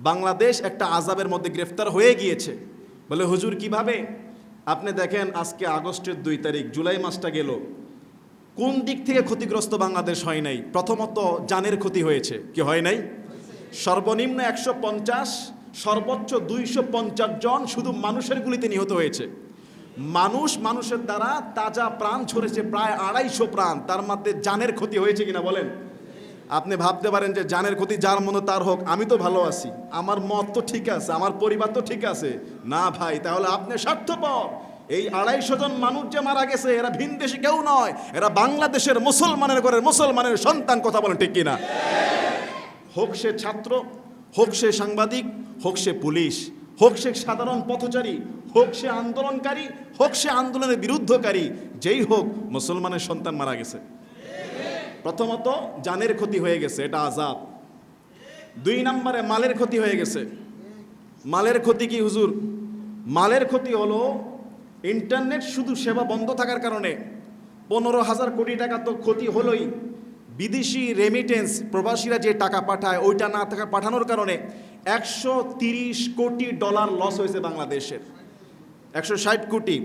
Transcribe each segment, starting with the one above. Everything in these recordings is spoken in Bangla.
বাংলাদেশ একটা আজাবের মধ্যে গ্রেফতার হয়ে গিয়েছে। বলে, হুজুর, কীভাবে? আপনি দেখেন, আজকে আগস্টের দুই তারিখ, জুলাই মাসটা গেল। কোন দিক থেকে ক্ষতিগ্রস্ত বাংলাদেশ হয় নাই? প্রথমত জানের ক্ষতি হয়েছে। কি হয় নাই? সর্বনিম্ন একশো পঞ্চাশ, সর্বোচ্চ দুইশো পঞ্চাশ জন শুধু মানুষের গুলিতে নিহত হয়েছে। মানুষ মানুষের দ্বারা তাজা প্রাণ ছড়েছে প্রায় আড়াইশো প্রাণ। তার মধ্যে জানের ক্ষতি হয়েছে কিনা বলেন। আপনি ভাবতে পারেন যে জানের ক্ষতি যার মনে তার হোক, আমি তো ভালো আছি। আমার মত তো ঠিক আছে, আমার পরিবার তো ঠিক আছে। না ভাই, তাহলে আপনি স্বার্থপর। এই আড়াইশো জন মানুষ যে মারা গেছে, এরা ভিন দেশে কেউ নয়, এরা বাংলাদেশের মুসলমানের ঘরের মুসলমানের সন্তান, কথা বলেন ঠিক কিনা। হোক সে ছাত্র, হোক সে সাংবাদিক, হোক সে পুলিশ, হোক সে সাধারণ পথচারী, হোক সে আন্দোলনকারী, হোক সে আন্দোলনের বিরুদ্ধকারী, যেই হোক মুসলমানের সন্তান মারা গেছে। প্রথমত, জানের ক্ষতি হয়ে গেছে, এটা আজাব দুই নম্বরে, মালের ক্ষতি হয়ে গেছে। মালের ক্ষতি কি, হুজুর? মালের ক্ষতি হলো, ইন্টারনেট শুধু সেবা বন্ধ থাকার কারণে পনেরো হাজার কোটি টাকা তো ক্ষতি হলোই। বিদেশি রেমিটেন্স প্রবাসীরা যে টাকা পাঠায়, ওইটা না থাকা পাঠানোর কারণে একশো তিরিশ কোটি ডলার লস হয়েছে বাংলাদেশের। একশো ষাট কোটি।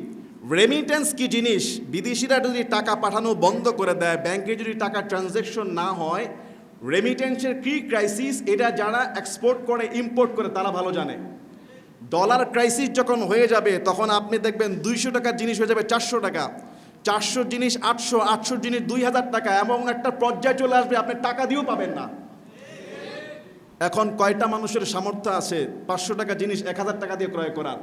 রেমিটেন্স কি জিনিস? বিদেশিরা যদি টাকা পাঠানো বন্ধ করে দেয়, ব্যাংকে যদি টাকা ট্রানজ্যাকশন না হয় রেমিটেন্সের কি ক্রাইসিস এটা যারা এক্সপোর্ট করে ইম্পোর্ট করে, তারা ভালো জানে। ডলার ক্রাইসিস যখন হয়ে যাবে, তখন আপনি দেখবেন দুইশো টাকার জিনিস হয়ে যাবে চারশো টাকা। চারশো জিনিস আটশো আটশো জিনিস দুই হাজার টাকা, এমন একটা পর্যায়ে চলে আসবে, আপনি টাকা দিয়েও পাবেন না। এখন কয়টা মানুষের সামর্থ্য আছে? পাঁচশো টাকা জিনিস এক হাজার টাকা দিয়ে ক্রয় করার।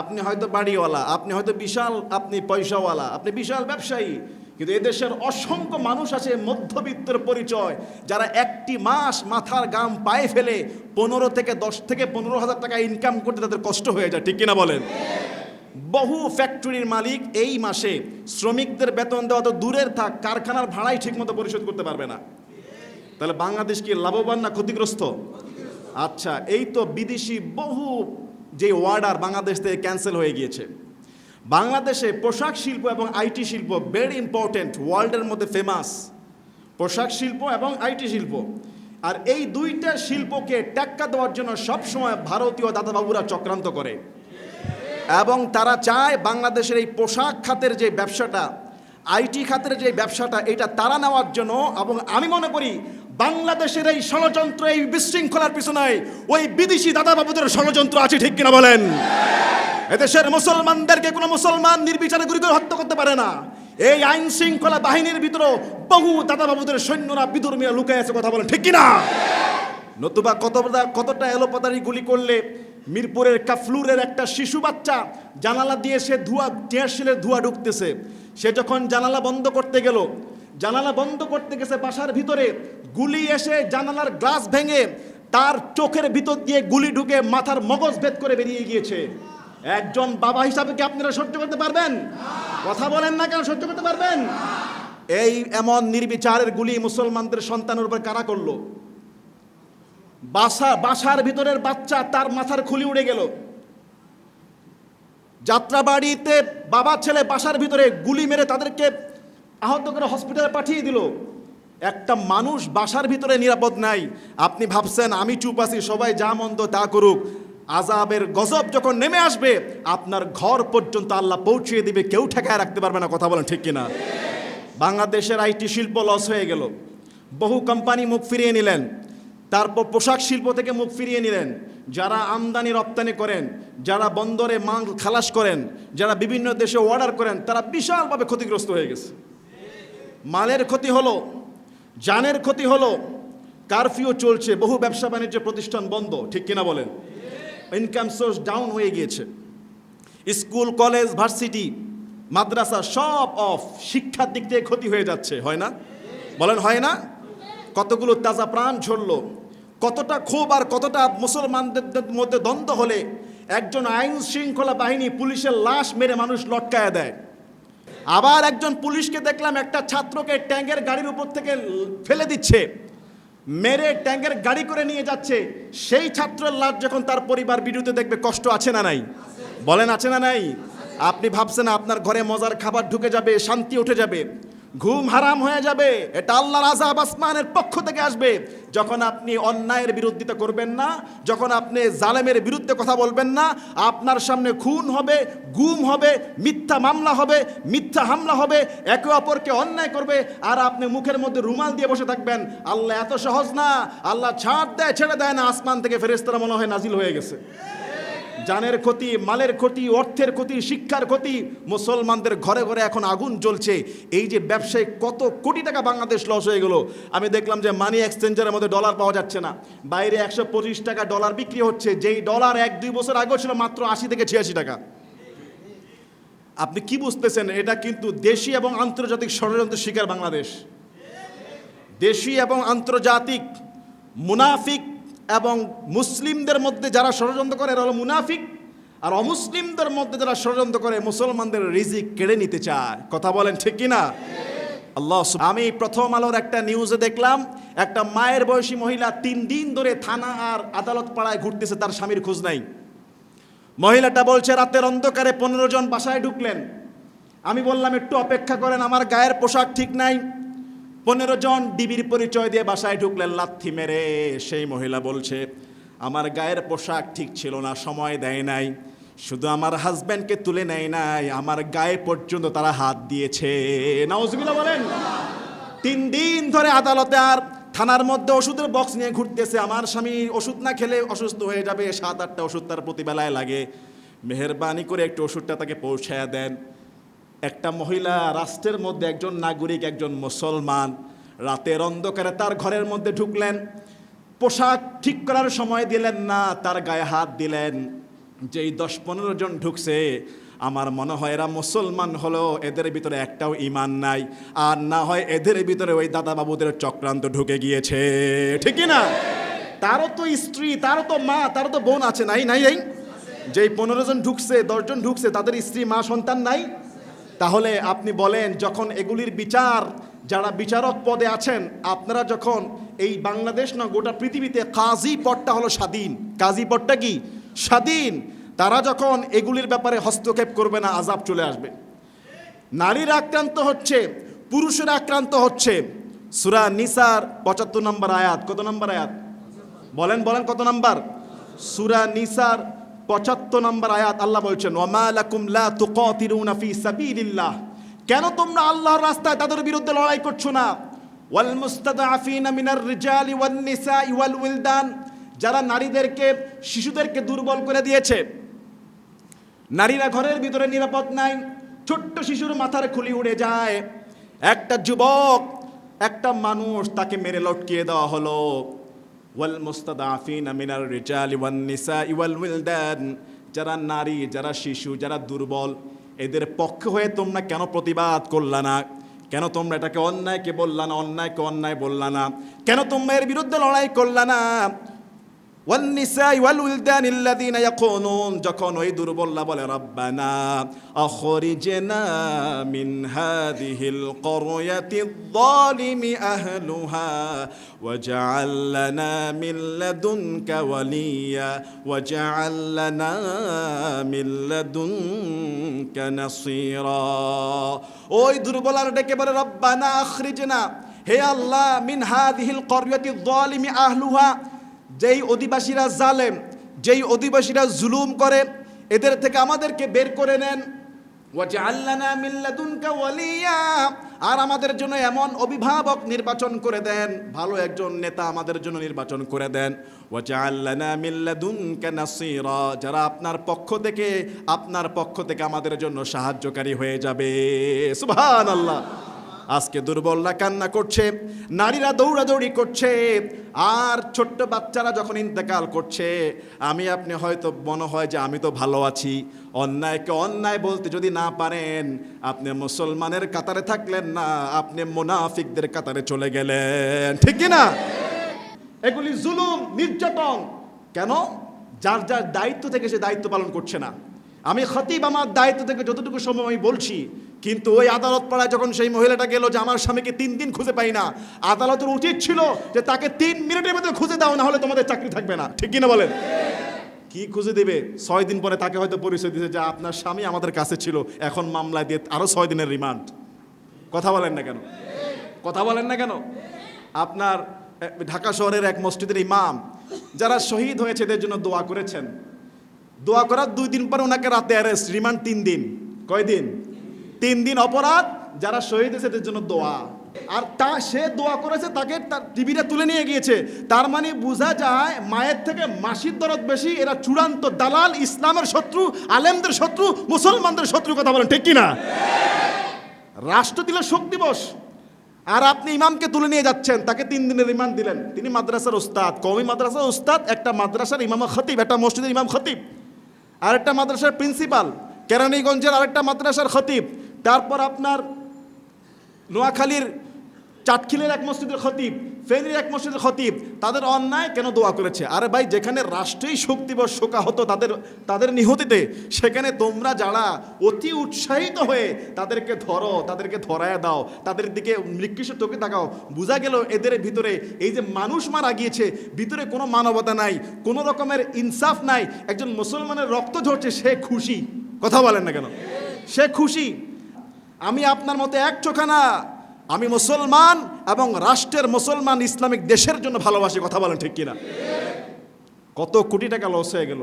আপনি হয়তো বাড়িওয়ালা, আপনি হয়তো বিশাল, আপনি পয়সাওয়ালা, আপনি বিশাল ব্যবসায়ী, কিন্তু এদেশের অসংখ্য মানুষ আছে মধ্যবিত্তের পরিচয়, যারা একটি মাস মাথার গাম পায়ে ফেলে পনেরো থেকে দশ থেকে পনেরো হাজার টাকা ইনকাম করতে তাদের কষ্ট হয়ে যায়, ঠিক কিনা বলেন? বহু ফ্যাক্টরির মালিক এই মাসে শ্রমিকদের বেতন দেওয়া তো দূরের থাক, কারখানার ভাড়াই ঠিকমতো পরিশোধ করতে পারবে না। তাহলে বাংলাদেশ কি লাভবান না ক্ষতিগ্রস্ত? আচ্ছা এই তো বিদেশি বহু যে ওয়ার্ডার বাংলাদেশ থেকে ক্যান্সেল হয়ে গিয়েছে। বাংলাদেশে পোশাক শিল্প এবং আইটি শিল্প ভেরি ইম্পর্টেন্ট ওয়ার্ল্ডের মধ্যে ফেমাস পোশাক শিল্প এবং আইটি শিল্প। আর এই দুইটা শিল্পকে টেক্কা দেওয়ার জন্য সবসময় ভারতীয় দাদাবাবুরা চক্রান্ত করে। এবং তারা চায় বাংলাদেশের এই পোশাক খাতের যে ব্যবসাটা, আইটি খাতের যে ব্যবসাটা, এটা তারা নেওয়ার জন্য। এবং আমি মনে করি বাংলাদেশের এই ষড়যন্ত্র, এই বিশৃঙ্খলার পিছনে ওই বিদেশি দাদাবাবুদের ষড়যন্ত্র আছে ঠিক কিনা বলেন? এদেশের মুসলমানদেরকে কোনো মুসলমান নির্বিচারে গুলি হত্যা করতে পারে না। এই আইন শৃঙ্খলা বাহিনীর ভিতরে বহু দাদাবাবুদের সৈন্যরা বিদুর্মীরা লুকায় আছে কথা বলেন, ঠিক কিনা? নতুবা কতটা কতটা এলোপাতারি গুলি করলে মিরপুরের কাফলুরের একটা শিশু বাচ্চা জানালা দিয়ে সে ধোঁয়া টিয়ারশিলের ধোঁয়া ঢুকতেছে। সে যখন জানালা বন্ধ করতে গেল জানালা বন্ধ করতে গেছে বাসার ভিতরে। গুলি এসে জানালার গ্লাস ভেঙে তার চোখের ভিতর দিয়ে গুলি ঢুকে মাথার মগজ ভেদ করে বেরিয়ে গিয়েছে। একজন বাবা হিসাবে কি আপনারা সহ্য করতে পারবেন? কথা বলেন না কেন সহ্য করতে পারবেন? এই এমন নির্বিচারের গুলি মুসলমানদের সন্তানের উপর কারা করল? বাসা, বাসার ভিতরের বাচ্চা তার মাথার খুলি উড়ে গেল। যাত্রাবাড়িতে বাবা ছেলে বাসার ভিতরে গুলি মেরে তাদেরকে আহত করে হসপিটালে পাঠিয়ে দিল। একটা মানুষ বাসার ভিতরে নিরাপদ নাই। আপনি ভাবছেন, আমি চুপ আছি, সবাই যা মন্দ তা করুক। আজাবের গজব যখন নেমে আসবে, আপনার ঘর পর্যন্ত আল্লাহ পৌঁছিয়ে দিবে। কেউ ঠেকায় রাখতে পারবে না, কথা বলেন ঠিক কিনা? বাংলাদেশের আইটি শিল্প লস হয়ে গেল। বহু কোম্পানি মুখ ফিরিয়ে নিলেন। তারপর পোশাক শিল্প থেকে মুখ ফিরিয়ে নিলেন। যারা আমদানি, রপ্তানি করেন, যারা বন্দরে মাল খালাস করেন, যারা বিভিন্ন দেশে অর্ডার করেন, তারা বিশালভাবে ক্ষতিগ্রস্ত হয়ে গেছে। মালের ক্ষতি হলো জানের ক্ষতি হলো কারফিউ চলছে, বহু ব্যবসা বাণিজ্য প্রতিষ্ঠান বন্ধ, ঠিক কিনা বলেন? ইনকাম সোর্স ডাউন হয়ে গিয়েছে। স্কুল কলেজ ভার্সিটি মাদ্রাসা সব অফ শিক্ষার দিক থেকে ক্ষতি হয়ে যাচ্ছে, হয় না? বলেন, হয় না? কতগুলো তাজা প্রাণ ঝরলো, কতটা ক্ষোভ আর কতটা মুসলমানদের মধ্যে দ্বন্দ্ব হলে একজন আইন শৃঙ্খলা বাহিনী পুলিশের লাশ মেরে মানুষ লটকায় দেয়। আবার একজন পুলিশকে দেখলাম একটা ছাত্রকে ট্যাঙ্কের গাড়ির উপর থেকে ফেলে দিচ্ছে। মেরে ট্যাঙ্কের গাড়ি করে নিয়ে যাচ্ছে। সেই ছাত্রের লাশ যখন তার পরিবার বিরুদ্ধে দেখবে, কষ্ট আছে না নাই? বলেন, আছে না নাই? আপনি ভাবছেন আপনার ঘরে মজার খাবার ঢুকে যাবে, শান্তি উঠে যাবে। ঘুম হারাম হয়ে যাবে, এটা আল্লাহর আজাব আসমানের পক্ষ থেকে আসবে। যখন আপনি অন্যায়ের বিরোধিতা করবেন না, যখন আপনি জালেমের বিরুদ্ধে কথা বলবেন না, আপনার সামনে খুন হবে, গুম হবে, মিথ্যা মামলা হবে, মিথ্যা হামলা হবে, একে অপরকে অন্যায় করবে, আর আপনি মুখের মধ্যে রুমাল দিয়ে বসে থাকবেন, আল্লাহ এত সহজ না, আল্লাহ ছাড় দেয়, ছেড়ে দেয় না, আসমান থেকে ফেরেস্তারা মনে হয় নাজিল হয়ে গেছে। জানের ক্ষতি, মালের ক্ষতি, অর্থের ক্ষতি, শিক্ষার ক্ষতি, মুসলমানদের ঘরে ঘরে এখন আগুন জ্বলছে। এই যে ব্যবসায় কত কোটি টাকা বাংলাদেশ লস হয়ে গেল, আমি দেখলাম যে মানি এক্সচেঞ্জের মধ্যে ডলার পাওয়া যাচ্ছে না। বাইরে একশো পঁচিশ টাকা ডলার বিক্রি হচ্ছে, যেই ডলার এক দুই বছর আগেও ছিল মাত্র আশি থেকে ছিয়াশি টাকা। আপনি কি বুঝতেছেন? এটা কিন্তু দেশি এবং আন্তর্জাতিক ষড়যন্ত্র শিকার বাংলাদেশ। দেশি এবং আন্তর্জাতিক মুনাফিক এবং মুসলিমদের মধ্যে যারা ষড়যন্ত্র করে, এরা হলো মুনাফিক। আর অমুসলিমদের মধ্যে যারা ষড়যন্ত্র করে, মুসলমানদের রিজিক কেড়ে নিতে চায়। কথা বলেন ঠিক কি না আল্লাহ আমি প্রথম আলোর একটা নিউজে দেখলাম, একটা মায়ের বয়সী মহিলা তিন দিন ধরে থানা আর আদালত পাড়ায় ঘুরতেছে, তার স্বামীর খোঁজ নাই। মহিলাটা বলছে, রাতের অন্ধকারে পনেরো জন বাসায় ঢুকলেন। আমি বললাম, একটু অপেক্ষা করেন, আমার গায়ের পোশাক ঠিক নাই। পনেরো জন ডিবির পরিচয় দিয়ে বাসায় ঢুকলেন, লাথি মেরে। সেই মহিলা বলছে, আমার গায়ের পোশাক ঠিক ছিল না, সময় দেয় নাই। শুধু আমার হাজব্যান্ডকে তুলে নেয় নাই, আমার গায়ে পর্যন্ত তারা হাত দিয়েছে। নাউজুবিল্লাহ বলেন, তিন দিন ধরে আদালতে আর থানার মধ্যে ওষুধের বক্স নিয়ে ঘুরতেছে। আমার স্বামী ওষুধ না খেলে অসুস্থ হয়ে যাবে, সাত আটটা ওষুধ তার প্রতিবেলায় লাগে। মেহরবানি করে একটু ওষুধটা তাকে পৌঁছায় দেন। একটা মহিলা রাষ্ট্রের মধ্যে একজন নাগরিক, একজন মুসলমান। রাতের অন্ধকারে তার ঘরের মধ্যে ঢুকলেন। পোশাক ঠিক করার সময় দিলেন না, তার গায়ে হাত দিলেন। যেই দশ পনেরো জন ঢুকছে, আমার মনে হয় এরা মুসলমান হলো, এদের ভিতরে একটাও ইমান নাই। আর না হয় এদের ভিতরে ওই দাদা বাবুদের চক্রান্ত ঢুকে গিয়েছে। ঠিকই না তারও তো স্ত্রী, তারও তো মা, তারও তো বোন আছে, নাই নাই নাই? যেই পনেরো জন ঢুকছে দশজন ঢুকছে, তাদের স্ত্রী, মা, সন্তান নাই? তাহলে আপনি বলেন, যখন এগুলির বিচার, যারা বিচারক পদে আছেন, আপনারা যখন এই বাংলাদেশ না গোটা পৃথিবীতে কাজী পদটা হলো স্বাধীন। কাজী পদটা কি? স্বাধীন। তারা যখন এগুলির ব্যাপারে হস্তক্ষেপ করবে না, আজাব চলে আসবে। নারীরা আক্রান্ত হচ্ছে, পুরুষেরা আক্রান্ত হচ্ছে। সুরা নিসার পঁচাত্তর নম্বর আয়াত। কত নম্বর আয়াত? বলেন বলেন, কত নম্বর? সুরা নিসার পঁচাত্তর নম্বর আয়াত আল্লাহ বলছেন কেন তোমরা আল্লাহর রাস্তায় তাদের বিরুদ্ধে লড়াই করছ না? ওয়াল মিনার রিজালি উইলদান যারা নারীদেরকে, শিশুদেরকে দুর্বল করে দিয়েছে। নারীরা ঘরের ভিতরে নিরাপদ নাই, ছোট্ট শিশুর মাথার খুলি উড়ে যায়। একটা যুবক, একটা মানুষ তাকে মেরে লটকিয়ে দেওয়া হলো। ওয়াল মুস্তাদাফিন মিনার রিজাল ওয়ান নিসা ইওয়াল উইলদান যারা নারী, যারা শিশু, যারা দুর্বল, এদের পক্ষ হয়ে তোমরা কেন প্রতিবাদ করলা না? কেন তোমরা এটাকে অন্যায়কে বললা না, অন্যায়কে অন্যায় বললা না? কেন তোমরা এর বিরুদ্ধে লড়াই করলা না? والنساء والولدان الذين يقولون যখন ওই দুর্বলরা বলে রব্বানা আখরিজনা মিন হাদিহিল করিয়াতি الظالم أهلها واجعل لنا من لدنك وليا واجعل لنا من لدنك نصيرا ওই দুর্বলার ডেকে বলে রব্বানা আখরিজনা হে আল্লাহ মিন হাদিহিল করিয়াতি الظالم أهلها যেই অধিবাসীরা জালেম, যেই অধিবাসীরা জুলুম করে, এদের থেকে আমাদেরকে বের করে নেন। আর আমাদের জন্য এমন অভিভাবক নির্বাচন করে দেন। ভালো একজন নেতা আমাদের জন্য নির্বাচন করে দেন। যারা আপনার পক্ষ থেকে, আপনার পক্ষ থেকে আমাদের জন্য সাহায্যকারী হয়ে যাবে। সুবহানাল্লাহ। আজকে দুর্বলরা কান্না করছে, নারীরা দৌড়াদৌড়ি করছে, আর ছোট্ট বাচ্চারা যখন ইন্তেকাল করছে, আমি আপনি হয়তো মনে হয় যে আমি তো ভালো আছি। অন্যায়কে অন্যায় বলতে যদি না পারেন, আপনি মুসলমানের কাতারে থাকলেন না, আপনি মুনাফিকদের কাতারে চলে গেলেন। ঠিক না এগুলি জুলুম, নির্যাতন। কেন? যার যার দায়িত্ব থেকে সে দায়িত্ব পালন করছে না। আমি খতিব আমার দায়িত্ব থেকে যতটুকু সময় আমি বলছি, কিন্তু ওই আদালত পাড়ায় যখন সেই মহিলাটা গেল যে আমার স্বামীকে তিন দিন খুঁজে পাই না, আদালতের উচিত ছিল যে তাকে তিন মিনিটের মধ্যে খুঁজে দাও না হলে তোমাদের চাকরি থাকবে না। ঠিক কিনা বলেন? কি খুঁজে দেবে? ছয় দিন পরে তাকে হয়তো পরিচয় দিয়েছে যে আপনার স্বামী আমাদের কাছে ছিল, এখন মামলায় দিয়ে আরও ছয় দিনের রিমান্ড। কথা বলেন না কেন? কথা বলেন না কেন? আপনার ঢাকা শহরের এক মসজিদের ইমাম, যারা শহীদ হয়েছে, এদের জন্য দোয়া করেছেন। দোয়া করার দুই দিন পরে ওনাকে রাতে অ্যারেস্ট রিমান্ড তিন দিন। কয় দিন? তিন দিন অপরাধ, যারা শহীদ হয়েছে এদের জন্য দোয়া। আর তা, সে দোয়া করেছে, তাকে তার টিভিটা তুলে নিয়ে গিয়েছে। তার মানে বোঝা যায়, মায়ের থেকে মাসির দরদ বেশি, এরা চূড়ান্ত দালাল, ইসলামের শত্রু, আলেমদের শত্রু, মুসলমানদের শত্রু কথা বলেন, ঠিক কিনা? রাষ্ট্র দিল শোক দিবস। আর আপনি ইমামকে তুলে নিয়ে যাচ্ছেন, তাকে তিন দিনের রিমান্ড দিলেন। তিনি মাদ্রাসার ওস্তাদ কমি মাদ্রাসার ওস্তাদ, একটা মাদ্রাসার ইমাম খতিব, একটা মসজিদের ইমাম খতিব। আরেকটা মাদ্রাসার প্রিন্সিপাল কেরানীগঞ্জের আরেকটা মাদ্রাসার খতিব। তারপর আপনার নোয়াখালীর চাটখিলের এক মসজিদের খতিব। ফেনীর এক মসজিদের খতিব, তাদের অন্যায় কেন দোয়া করেছে? আরে ভাই, যেখানে রাষ্ট্রেই শোক দিবস শোকা হতো তাদের তাদের নিহতিতে, সেখানে তোমরা যারা অতি উৎসাহিত হয়ে তাদেরকে ধরো, তাদেরকে ধরায় দাও, তাদের দিকে নিকৃষ্ট চোখে তাকাও, বোঝা গেল এদের ভিতরে এই যে মানুষ মারা গিয়েছে, ভিতরে কোনো মানবতা নাই, কোনো রকমের ইনসাফ নাই, একজন মুসলমানের রক্ত ঝরছে, সে খুশি। কথা বলেন না কেন? সে খুশি। আমি আপনার মতো এক চোখা না আমি মুসলমান এবং রাষ্ট্রের মুসলমান ইসলামিক দেশের জন্য ভালোবাসি, কথা বলেন ঠিক কিনা? কত কোটি টাকা লস হয়ে গেল।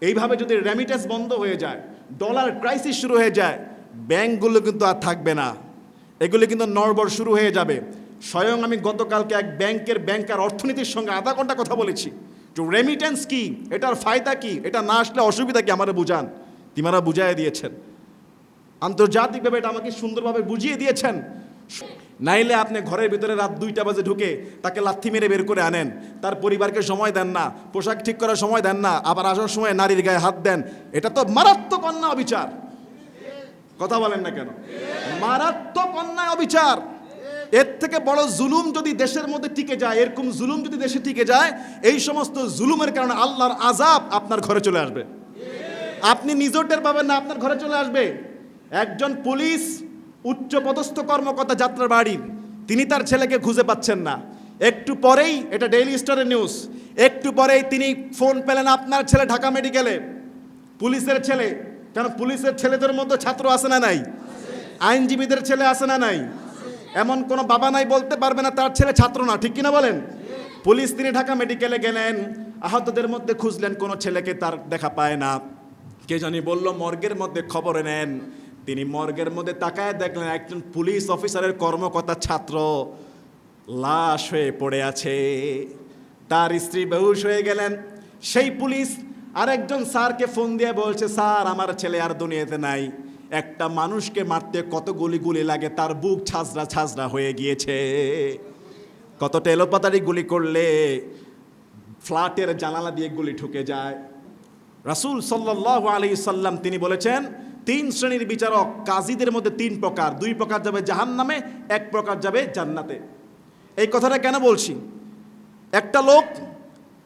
এইভাবে যদি রেমিটেন্স বন্ধ হয়ে যায় ডলার ক্রাইসিস শুরু হয়ে যায়, ব্যাংকগুলো কিন্তু আর থাকবে না। এগুলি কিন্তু নড়বড় শুরু হয়ে যাবে। স্বয়ং আমি গতকালকে এক ব্যাংকের ব্যাংকার অর্থনীতির সঙ্গে আধা ঘণ্টা কথা বলেছি। যে রেমিটেন্স কি? এটার ফায়দা কি? এটা না আসলে অসুবিধা কি? আমারা বুঝান। তিনারা বুঝাই দিয়েছেন। আন্তর্জাতিকভাবে এটা আমাকে সুন্দরভাবে বুঝিয়ে দিয়েছেন। নাইলে আপনি ঘরের ভিতরে রাত দুইটা বাজে ঢুকে তাকে লাথি মেরে বের করে আনেন। তার পরিবারকে সময় দেন না, পোশাক ঠিক করার সময় দেন না, আবার আসার সময় নারীর গায়ে হাত দেন। এটা তো মারাত্মক অন্যায় অবিচার। কথা বলেন না কেন? মারাত্মক অন্যায় অবিচার। এর থেকে বড় জুলুম যদি দেশের মধ্যে টিকে যায়, এরকম জুলুম যদি দেশে টিকে যায়, এই সমস্ত জুলুমের কারণে আল্লাহর আজাব আপনার ঘরে চলে আসবে। আপনি নিজেও টের পাবেন না, আপনার ঘরে চলে আসবে। একজন পুলিশ উচ্চ পদস্থ কর্মকর্তা যাত্রার বাড়ির তিনি তার ছেলেকে খুঁজে পাচ্ছেন না। একটু পরেই, এটা ডেইলি স্টারের নিউজ একটু পরেই তিনি ফোন পেলেন আপনার ছেলে ঢাকা মেডিকেলে পুলিশের ছেলে, কেন পুলিশের ছেলেদের মধ্যে ছাত্র আছে না নাই? আইনজীবীদের ছেলে আছে না নাই? এমন কোনো বাবা নাই বলতে পারবে না, তার ছেলে ছাত্র না, ঠিক কিনা বলেন? পুলিশ তিনি ঢাকা মেডিকেলে গেলেন, আহতদের মধ্যে খুঁজলেন, কোনো ছেলেকে তার দেখা পায় না। কে জানি বলল, মর্গের মধ্যে খবর নেন তিনি মর্গের মধ্যে তাকায় দেখলেন, একজন পুলিশ অফিসারের কর্মকর্তা ছাত্র লাশ হয়ে পড়ে আছে। তার স্ত্রী বেহুশ হয়ে গেলেন। সেই পুলিশ আরেকজন স্যারকে ফোন দিয়ে বলছে, স্যার, আমার ছেলে আর দুনিয়াতে নাই। একটা মানুষকে মারতে কত গুলি গুলি লাগে, তার বুক ছাজরা ছাজরা হয়ে গিয়েছে। কত টেলোপাতারি গুলি করলে ফ্ল্যাটের জানালা দিয়ে গুলি ঢুকে যায়। রাসূল সাল্লাল্লাহু আলাইহি সাল্লাম তিনি বলেছেন তিন শ্রেণির বিচারক কাজীদের মধ্যে তিন প্রকার। দুই প্রকার যাবে জাহান্নামে, এক প্রকার যাবে জান্নাতে। এই কথাটা কেন বলছি? একটা লোক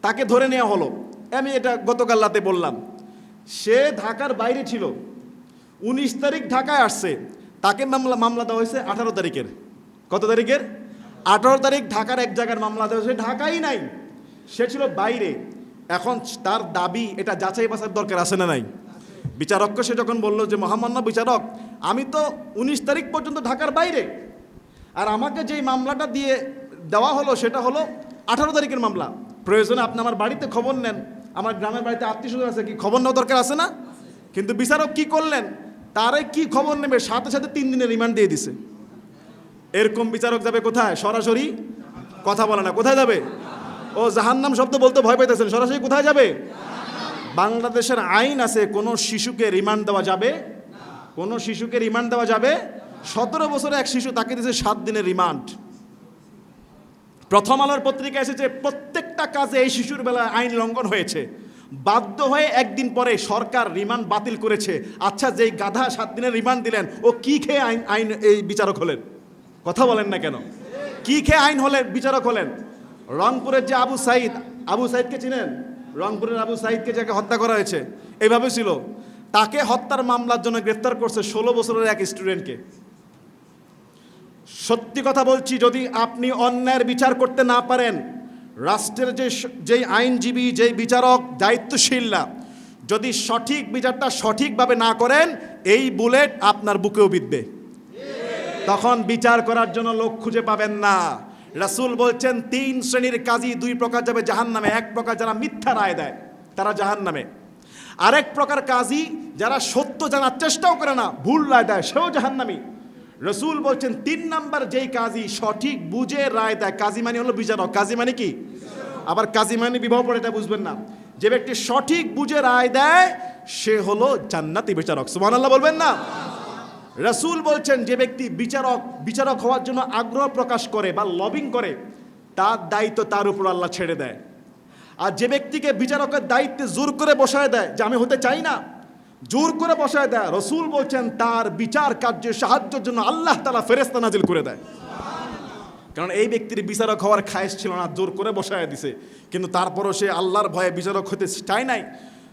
তাকে ধরে নেওয়া হলো। আমি এটা গতকাল রাতে বললাম। সে ঢাকার বাইরে ছিল। উনিশ তারিখ ঢাকায় আসছে। তাকে মামলা মামলা দেওয়া হয়েছে আঠারো তারিখের। কত তারিখের? আঠারো তারিখ ঢাকার এক জায়গার মামলা দেওয়া হয়েছে। ঢাকাই নাই। সে ছিল বাইরে। এখন তার দাবি এটা যাচাই বাছার দরকার আছে না নাই? বিচারককে সে যখন বলল যে, মহামান্য বিচারক, আমি তো উনিশ তারিখ পর্যন্ত ঢাকার বাইরে। আর আমাকে যেই মামলাটা দিয়ে দেওয়া হলো, সেটা হলো আঠারো তারিখের মামলা। প্রয়োজনে আপনি আমার বাড়িতে খবর নেন। আমার গ্রামের বাড়িতে আত্মীয় স্বজন আছে কি? খবর নেওয়া দরকার আছে না? কিন্তু বিচারক কি করলেন? তারে কি খবর নেবে? সাথে সাথে তিন দিনের রিমান্ড দিয়ে দিছে। এরকম বিচারক যাবে কোথায়? সরাসরি কথা বলে না। কোথায় যাবে? ও জাহান্নাম শব্দ বলতে ভয় পাইতেছেন। সরাসরি কোথায় যাবে? বাংলাদেশের আইন আছে, কোনো শিশুকে রিমান্ড দেওয়া যাবে? কোনো শিশুকে রিমান্ড দেওয়া যাবে? সতেরো বছরে এক শিশু তাকে দিয়েছে সাত দিনের রিমান্ড। প্রথম আলোর পত্রিকা এসেছে, প্রত্যেকটা কাজে এই শিশুর বেলায় আইন লঙ্ঘন হয়েছে। বাধ্য হয়ে একদিন পরে সরকার রিমান্ড বাতিল করেছে। আচ্ছা যেই গাধা সাত দিনের রিমান্ড দিলেন, ও কি খেয়ে আইন আইন, এই বিচারক হলেন? কথা বলেন না কেন? কি খেয়ে আইন হলেন, বিচারক হলেন? রংপুরের যে আবু সাইদ, আবু সাইদকে চিনেন? রংপুরের আবু সাইদকে যাকে হত্যা করা হয়েছে এইভাবে ছিল। তাকে হত্যার মামলার জন্য গ্রেফতার করছে ষোলো বছরের এক স্টুডেন্টকে। সত্যি কথা বলছি, যদি আপনি অন্যায়ের বিচার করতে না পারেন, রাষ্ট্রের যে যেই আইনজীবী, যেই বিচারক, দায়িত্বশীল দায়িত্বশীলরা যদি সঠিক বিচারটা সঠিকভাবে না করেন, এই বুলেট আপনার বুকেও বিঁধবে। তখন বিচার করার জন্য লোক খুঁজে পাবেন না। রাসূল বলছেন, তিন শ্রেণির কাজী দুই প্রকার যাবে জাহান নামে এক প্রকার যারা মিথ্যা রায় দেয়, তারা জাহান নামে আরেক প্রকার কাজী যারা সত্য জানার চেষ্টাও করে না, ভুল রায় দেয়, সেও জাহান্নামী। রসুল বলছেন, তিন নাম্বার যেই কাজী সঠিক বুঝে রায় দেয়, কাজী মানে হলো বিচারক কাজী মানে কি? আবার কাজী মানে বিবাহ পড়ে, এটা বুঝবেন না। যে ব্যক্তি সঠিক বুঝে রায় দেয়, সে হলো জান্নাতি বিচারক। সুমান আল্লাহ বলবেন না? রসুল বলছেন, যে ব্যক্তি বিচারক বিচারক হওয়ার জন্য আগ্রহ প্রকাশ করে বা লবিং করে, তার দায়িত্ব তার উপর আল্লাহ ছেড়ে দেয়। আর যে ব্যক্তিকে বিচারকের দায়িত্বে জোর করে বসায় দেয়, যে আমি হতে চাই না, জোর করে বসায় দেয়, রসুল বলছেন, তার বিচার কার্যে সাহায্যের জন্য আল্লাহ তালা ফেরেস্তা নাজিল করে দেয়। কারণ এই ব্যক্তির বিচারক হওয়ার খায়েশ ছিল না, জোর করে বসায় দিছে। কিন্তু তারপরও সে আল্লাহর ভয়ে বিচারক হতে চায় নাই।